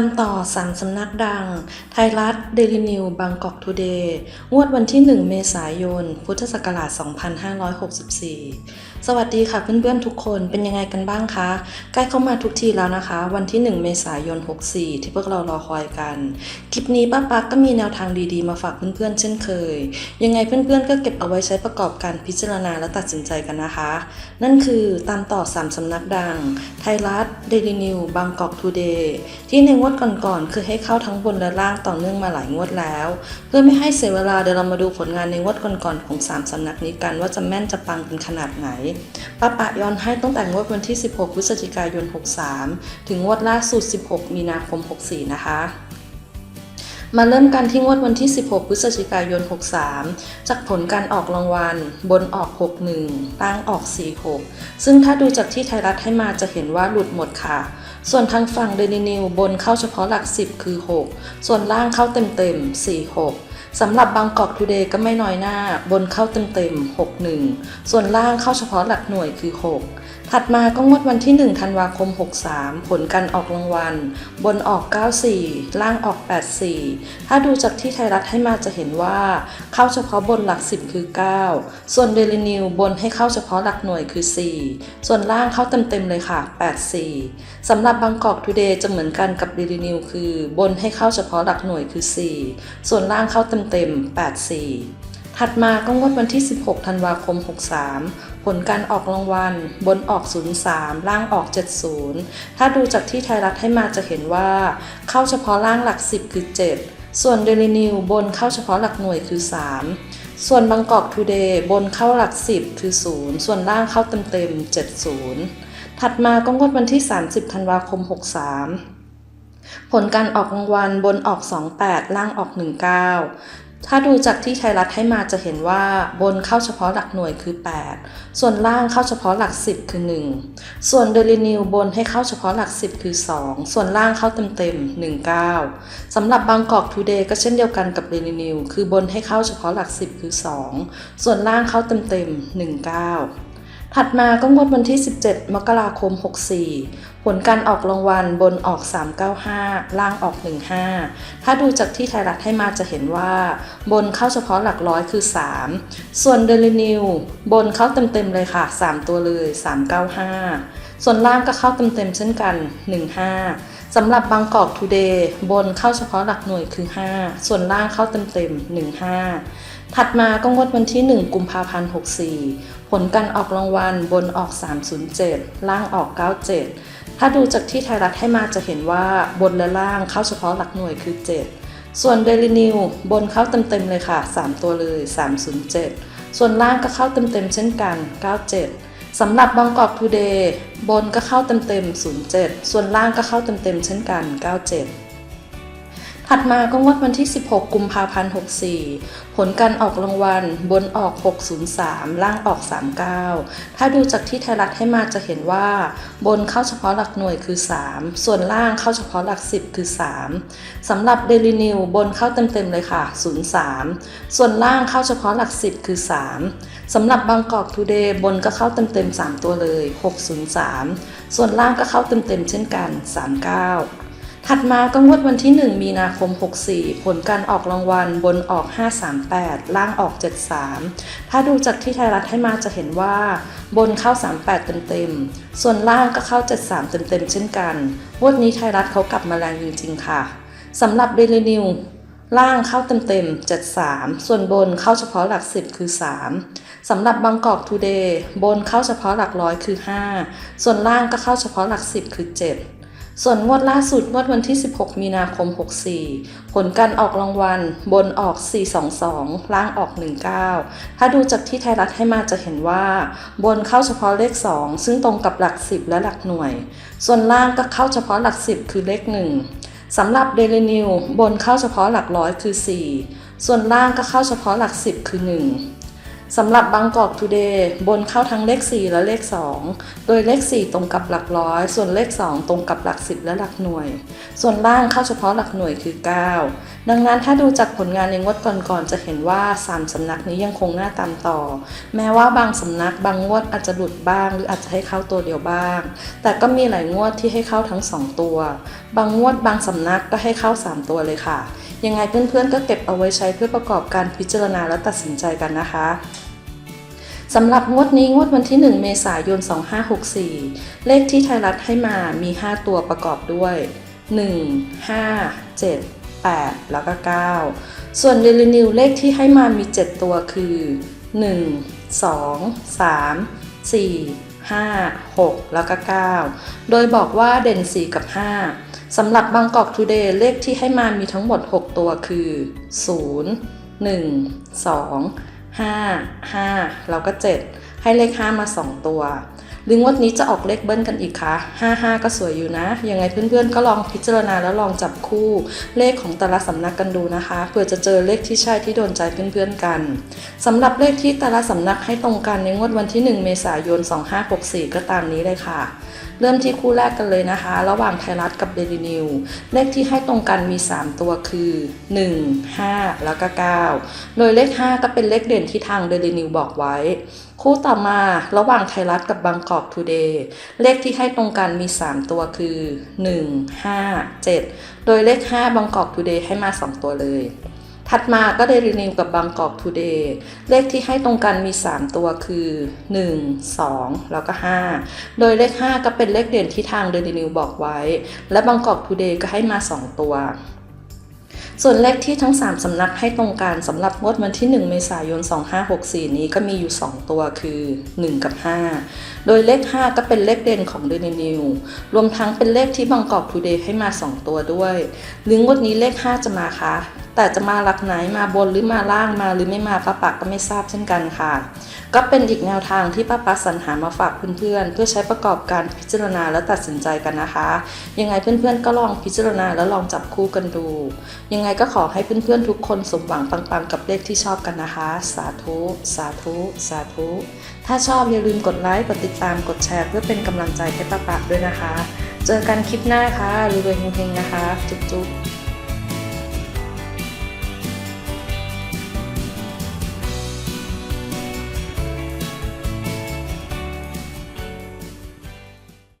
ามต่อสามสำนักดัง ไทยรัฐ เดลินิวบางกอกทูเดย์ งวดวันที่ 1 เมษายน พุทธศักราช 2564สวัสดีค่ะเพื่อนๆทุกคนเป็นยังไงกันบ้างคะ ใกล้เข้ามาทุกทีแล้วนะคะ วันที่ 1 เมษายน 64 ที่พวกเรารอคอยกัน คลิปนี้ป้าปักก็มีแนวทางดีๆมาฝากเพื่อนๆเช่นเคย ยังไงเพื่อนๆก็เก็บเอาไว้ใช้ประกอบการพิจารณาและตัดสินใจกันนะคะ นั่นคือตามต่อ 3 สำนักดัง ไทยรัฐเดลินิวบางกอกทูเดย์ที่ในงวดก่อนๆคือให้เข้าทั้งบนและล่างต่อเนื่องมาหลายงวดแล้ว เพื่อไม่ให้เสียเวลาเดี๋ยวเรามาดูผลงานในงวดก่อนๆของ 3 สำนักนี้กันว่าจะแม่นจะปังกันขนาดไหนป้าปะย้อนให้ตั้งแต่งวดวันที่ 16 พฤศจิกายน 63 ถึงงวดล่าสุด 16 มีนาคม 64 นะคะมาเริ่มกันที่งวดวันที่ 16 พฤศจิกายน 63 จากผลการออกรางวัล บนออก 61ล่างออก 46 ซึ่งถ้าดูจากที่ไทยรัฐให้มาจะเห็นว่าหลุดหมดค่ะ ส่วนทางฝั่งเดนินิวบนเข้าเฉพาะหลัก 10 คือ 6 ส่วนล่างเข้าเต็มๆ 4 6 สำหรับบางกอกทูเดย์ก็ไม่น้อยหน้า บนเข้าเต็มๆ 6 1 ส่วนล่างเข้าเฉพาะหลักหน่วยคือ 6 ถัดมาก็งวดวันที่ 1 ธันวาคม 63 ผลการออกรางวัล บนออก 94 ล่างออก 84 ถ้าดูจากที่ไทยรัฐให้มาจะเห็นว่า เข้าเฉพาะบนหลัก 10 คือ 9 ส่วนเดลินิวบนให้เข้าเฉพาะหลักหน่วยคือ 4 ส่วนล่างเข้าเต็มๆเลยค่ะ 84 สำหรับบางกอกทูเดย์จะเหมือนกันกับเดลินิวคือ บนให้เข้าเฉพาะหลักหน่วยคือ 4 ส่วนล่างเข้าเต็มๆ84 ถัดมาก็งวดวันที่ 16 ธันวาคม 63 ผลการออกรางวัล บนออก 03 ล่างออก 70 ถ้าดูจากที่ไทยรัฐให้มาจะเห็นว่า เข้าเฉพาะล่างหลัก 10 คือ 7 ส่วนเดลินิวบนเข้าเฉพาะหลักหน่วยคือ 3 ส่วนบางกอกทูเดย์บนเข้าหลัก 10 คือ 0 ส่วนล่างเข้าเต็มๆ70 ถัดมาก็งวดวันที่ 30 ธันวาคม 63 ผลการออกรางวัลบนออก 28 ล่างออก 19 ถ้าดูจากที่ไทยรัฐให้มาจะเห็นว่าบนเข้าเฉพาะหลักหน่วยคือ 8 ส่วนล่างเข้าเฉพาะหลัก 10 คือ 1 ส่วนเดลินิวบนให้เข้าเฉพาะหลัก 10 คือ 2 ส่วนล่างเข้าเต็มๆ19 สำหรับบางกอกทูเดย์ก็เช่นเดียวกันกับเดลินิวคือบนให้เข้าเฉพาะหลัก 10 คือ 2 ส่วนล่างเข้าเต็มๆ19 ถัดมาก็งวดวันที่ 17 มกราคม 64 ผลการออกรางวัลบนออก 395 ล่างออก 15 ถ้าดูจากที่ไทยรัฐให้มาจะเห็นว่า บนเข้าเฉพาะหลักร้อยคือ 3 ส่วนเดลินิวบนเข้าเต็มๆเลยค่ะ 3 ตัวเลย 395 ส่วนล่างก็เข้าเต็มๆเช่นกัน 15 สำหรับบางกอกทูเดย์บนเข้าเฉพาะหลักหน่วยคือ 5 ส่วนล่างเข้าเต็มๆ 15 ถัดมาก็งวดวันที่ 1 กุมภาพันธ์ 64 ผลการออกรางวัลบนออก 307 ล่างออก 97 ถ้าดูจากที่ไทยรัฐให้มาจะเห็นว่าบนและล่างเข้าเฉพาะหลักหน่วยคือ 7 ส่วนเดลินิวบนเข้าเต็มๆเลยค่ะ 3 ตัวเลย 307 ส่วนล่างก็เข้าเต็มๆเช่นกัน 97 สำหรับบางกอกทูเดย์บนก็เข้าเต็มๆ07 ส่วนล่างก็เข้าเต็มๆเช่นกัน 97 ถัดมาก็งวดวันที่ 16 กุมภาพันธ์ 64 ผลการออกรางวัลบนออก 603 ล่างออก 39 ถ้าดูจากที่ไทยรัฐให้มาจะเห็นว่า บนเข้าเฉพาะหลักหน่วยคือ 3 ส่วนล่างเข้าเฉพาะหลัก 10 คือ 3สำหรับเดลินิวบนเข้าเต็มๆเลยค่ะ 03 ส่วนล่างเข้าเฉพาะหลัก 10 คือ 3สำหรับบางกอกทูเดย์บนก็เข้าเต็มๆ 3 ตัวเลย 603 ส่วนล่างก็เข้าเต็มๆเช่นกัน 39 ถัดมาก็งวดวันที่ 1 มีนาคม 64 ผลการออกรางวัลบนออก 538 ล่างออก 73 ถ้าดูจากที่ไทยรัฐให้มาจะเห็นว่า บนเข้า 38 เต็มๆ ส่วนล่างก็เข้า 73 เต็มๆ เช่นกัน งวดนี้ไทยรัฐเขากลับมาแรงจริง ๆ ค่ะ สำหรับเดลินิวล่างเข้าเต็มๆ 73 ส่วนบนเข้าเฉพาะหลัก 10 คือ 3 สำหรับบางกอกทูเดย์บนเข้าเฉพาะหลักร้อยคือ 5 ส่วนล่างก็เข้าเฉพาะหลัก 10 คือ 7 ส่วนงวดล่าสุดงวดวันที่ 16 มีนาคม 64 ผลการออกรางวัล บนออก 422 ล่างออก 19 ถ้าดูจากที่ไทยรัฐให้มาจะเห็นว่า บนเข้าเฉพาะเลข 2 ซึ่งตรงกับหลัก 10 และหลักหน่วย ส่วนล่างก็เข้าเฉพาะหลัก 10 คือเลข 1 สำหรับเดลินิวบนเข้าเฉพาะหลักร้อยคือ 4 ส่วนล่างก็เข้าเฉพาะหลัก 10 คือ 1 สำหรับบางกอกทูเดย์บนเข้าทั้งเลข 4 และเลข 2 โดยเลข 4 ตรงกับหลักร้อย ส่วนเลข 2 ตรงกับหลัก 10 และหลักหน่วย ส่วนล่างเข้าเฉพาะหลักหน่วยคือ 9 ดังนั้นถ้าดูจากผลงานในงวดก่อนๆจะเห็นว่า 3สำนักนี้ยังคงหน้าตามต่อ แม้ว่าบางสำนักบางงวดอาจจะหลุดบ้าง หรืออาจจะให้เข้าตัวเดียวบ้าง แต่ก็มีหลายงวดที่ให้เข้าทั้ง 2 ตัว บางงวดบางสำนักก็ให้เข้า 3 ตัวเลยค่ะ ยังไงเพื่อนๆก็เก็บเอาไว้ใช้เพื่อประกอบการพิจารณาและตัดสินใจกันนะคะสำหรับงวดนี้งวดวันที่ 1 เมษายน 2564 เลขที่ไทยรัฐให้มามี 5 ตัวประกอบด้วย 1 5 7 8 แล้วก็ 9 ส่วนเดลินิวเลขที่ให้มามี 7 ตัวคือ 1 2 3 4 5 6 แล้วก็ 9 โดยบอกว่าเด่น 4 กับ 5 สำหรับบางกอกทูเดย์เลขที่ให้มามีทั้งหมด 6 ตัวคือ 0 1 2 5 5 แล้วก็ 7 ให้เลข 5 มา 2 ตัว หรืองวดนี้จะออกเลขเบิ้ลกันอีกคะ5 5 ก็สวยอยู่นะ ยังไงเพื่อนๆ ก็ลองพิจารณาแล้วลองจับคู่เลขของแต่ละสำนักกันดูนะคะ เพื่อจะเจอเลขที่ใช่ที่โดนใจเพื่อนๆกันสำหรับเลขที่แต่ละสำนักให้ตรงกันในงวดวันที่ 1 เมษายน 2564 ก็ตามนี้เลยค่ะ เริ่มที่คู่แรกกันเลยนะคะ ระหว่างไทยรัฐกับเดลินิวเลขที่ให้ตรงกันมี 3 ตัวคือ 1 5 แล้วก็ 9 โดยเลข 5 ก็เป็นเลขเด่นที่ทางเดลินิวบอกไว้ คู่ต่อมาระหว่างไทยรัฐกับบางกอกทูเดย์เลขที่ให้ตรงกันมี 3 ตัวคือ 1 5 7 โดยเลข 5บางกอกทูเดย์ให้มา 2 ตัวเลย ถัดมาก็เดลินิวกับบางกอกทูเดย์เลขที่ให้ตรงกันมี 3 ตัวคือ 1 2 แล้วก็ 5 โดยเลข 5 ก็เป็นเลขเด่นที่ทางเดลินิวบอกไว้ และบางกอกทูเดย์ก็ให้มา 2 ตัวส่วนเลขที่ทั้ง 3 สำนักให้ตรงกันสำหรับงวดวันที่ 1 เมษายน 2564 นี้ก็มีอยู่ 2 ตัวคือ 1 กับ 5โดยเลข 5 ก็เป็นเลขเด่นของเดนินิว รวมทั้งเป็นเลขที่บางกอกทูเดย์ให้มา 2 ตัวด้วยหรืองวดนี้เลข 5 จะมาคะแต่จะมาหลักไหนมาบนหรือมาล่างมาหรือไม่มาป้าปักก็ไม่ทราบเช่นกันค่ะ ก็เป็นอีกแนวทางที่ป้าปักสรรหามาฝากเพื่อนๆ เพื่อใช้ประกอบการพิจารณาและตัดสินใจกันนะคะ ยังไงเพื่อนๆ ก็ลองพิจารณาแล้วลองจับคู่กันดู ยังไงก็ขอให้เพื่อนๆ ทุกคนสมหวังปังๆ กับเลขที่ชอบกันนะคะ สาธุ สาธุ สาธุ ถ้าชอบอย่าลืมกดไลค์กดติดตามกดแชร์เพื่อเป็นกำลังใจให้ป้าปะด้วยนะคะ เจอกันคลิปหน้าค่ะรวยๆเฮงๆนะคะ จุ๊บๆ